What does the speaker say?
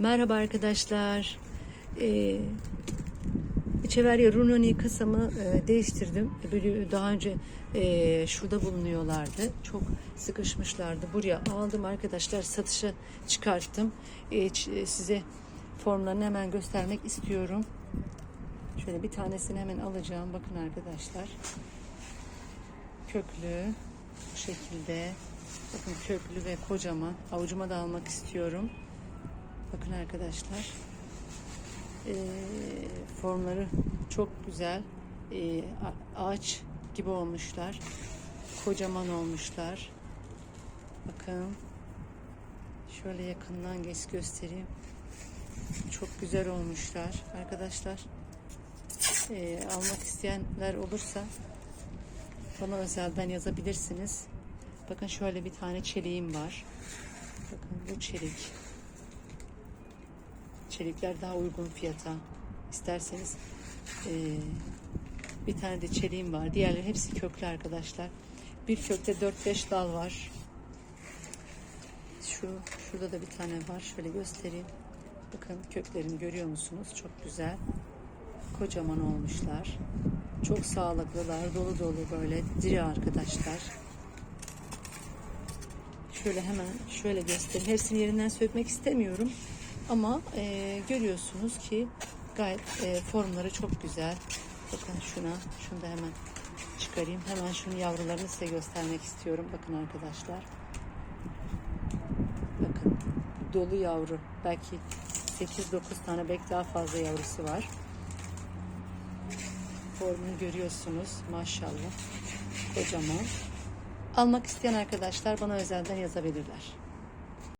Merhaba arkadaşlar. Ee, Echeverria Runoni kasamı e, değiştirdim. Böyle daha önce e, şurada bulunuyorlardı. Çok sıkışmışlardı. Buraya aldım arkadaşlar. Satışa çıkarttım. E, e, size formlarını hemen göstermek istiyorum. Şöyle bir tanesini hemen alacağım. Bakın arkadaşlar. Köklü. Bu şekilde. Bakın köklü ve kocaman. Avucuma da almak istiyorum. Bakın arkadaşlar. Ee, formları çok güzel. A- ağaç gibi olmuşlar. Kocaman olmuşlar. Bakın. Şöyle yakından geç göstereyim. Çok güzel olmuşlar arkadaşlar. Ee, almak isteyenler olursa bana özelden yazabilirsiniz. Bakın şöyle bir tane çeliğim var. Bakın bu çelik. Çelikler daha uygun fiyata. İsterseniz eee, bir tane de çeliğim var. Diğerleri hepsi köklü arkadaşlar. Bir kökte 4-5 dal var. Şu şurada da bir tane var. Şöyle göstereyim. Bakın köklerini görüyor musunuz? Çok güzel. Kocaman olmuşlar. Çok sağlıklılar. Dolu dolu böyle diri arkadaşlar. Şöyle hemen şöyle göstereyim. Hepsini yerinden sökmek istemiyorum. Ama e, görüyorsunuz ki gayet e, formları çok güzel. Bakın şuna, şunu da hemen çıkarayım. Hemen şunun yavrularını size göstermek istiyorum. Bakın arkadaşlar. Bakın dolu yavru. Belki 8-9 tane belki daha fazla yavrusu var. Formunu görüyorsunuz. Maşallah. Kocaman. Almak isteyen arkadaşlar bana özelden yazabilirler.